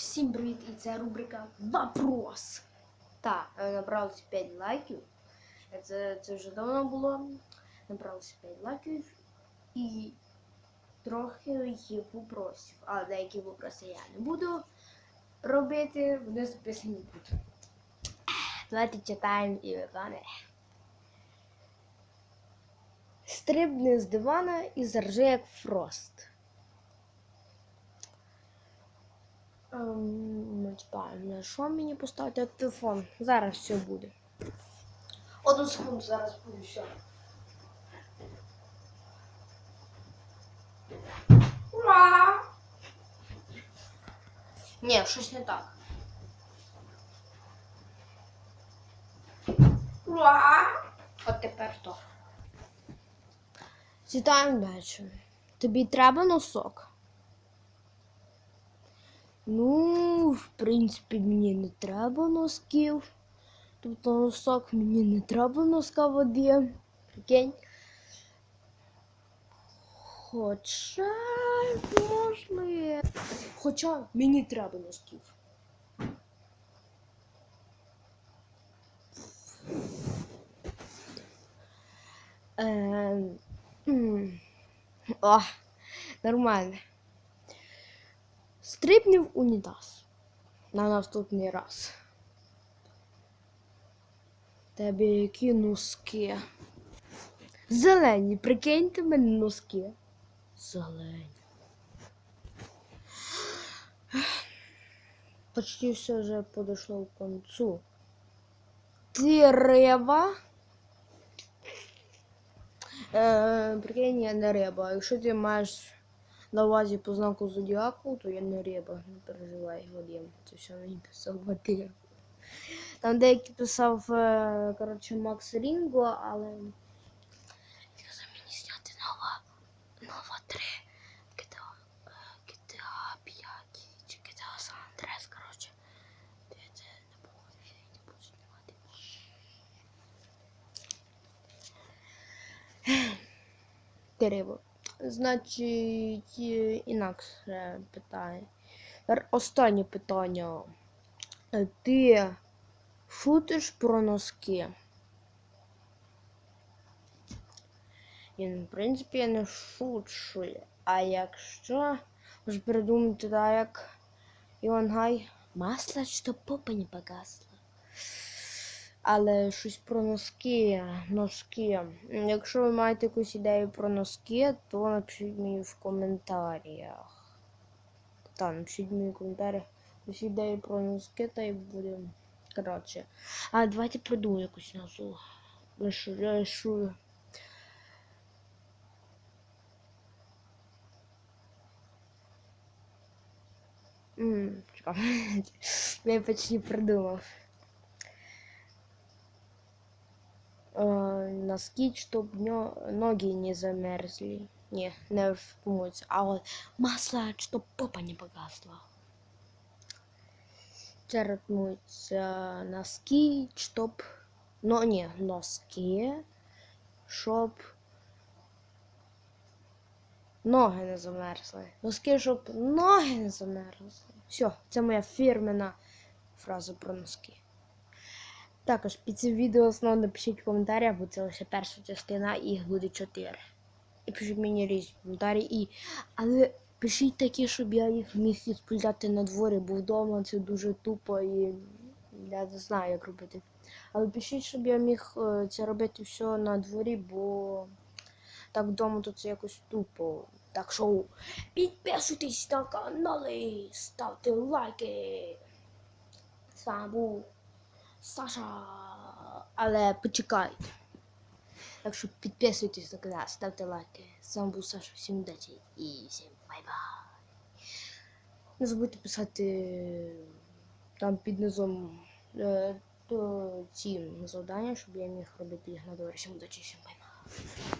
Всім привіт! І це рубрика Вопрос. Так, е, набралося 5 лайків. Е, Це, це вже давно було. Набралося 5 лайків і трохи є вопросів. А деякі вопроси я не буду робити, вони записані тут. Давайте читаємо і виконуємо. Стрибни з дивана і заржи як Фрост. Ем, на що мені поставити телефон? Зараз все буде. Одну секунду, зараз буде все. Ура! Ні, щось не так. Ура! От тепер то. Читаємо далі. Тобі треба носок? Ну, в принципі, мені не треба носків. Тобто носок мені не треба носка води. Прикинь. Хоча можливо. Хоча мені треба носків. М. О, нормально. Стрибни в унітаз на наступний раз. Тебе які носки. Зелені, прикиньте мене носки. Зелені. Почти все вже подошло к концу. Риба. Е, прикинь, я не риба. Якщо ти маєш на увазі по знаку зодіаку, то я не риба, не переживай, Вадим. Це все мені писав Вадим. Там деякий писав, е, коротше, Макс Рінго, але. Сказав мені зняти нова. Нова 3. GTA, GTA 5 чи GTA San Andreas, коротше. Це не погодиш, я не буду знімати. Ти рибу. Значить, е, інакше питання. Останнє питання. Ти шутиш про носки? І, в принципі, я не шучу. А якщо можеш придумати так, як Іван Гай, масло, що попа не погасла. Але щось про носки, носки. Якщо ви маєте якусь ідею про носки, то напишіть мені в коментарях. Так, напишіть мені в коментарях якусь ідею про носки, та й будемо. Коротше. А давайте придумаю якусь. Лишу, лишу. Ммм, чекай. Я почти придумав. Носки, чтобы ноги не замерзли. Не, не помыться. А вот масло, чтоб попа не погасла. Черпнуться носки, чтоб... Но не, носки, щоб ноги не замерзли. Носки, щоб ноги не замерзли. Все, це моя фірмена фраза про носки. Також під цим відео знову напишіть в коментарях, бо це лише перша частина, їх буде 4. І пишіть мені різні коментарі. І... Але пишіть такі, щоб я їх міг відповідати на дворі, бо вдома це дуже тупо і я не знаю, як робити. Але пишіть, щоб я міг е, це робити все на дворі, бо так вдома то це якось тупо. Так що підписуйтесь на канали, ставте лайки. З був Саша. Але почекайте. Так що підписуйтесь на канал, ставте лайки. З вами був Саша, всім удачі і всім бай-бай. Не забудьте писати там під низом е, ці завдання, щоб я міг робити їх на дворі. Всім удачі, всім бай-бай.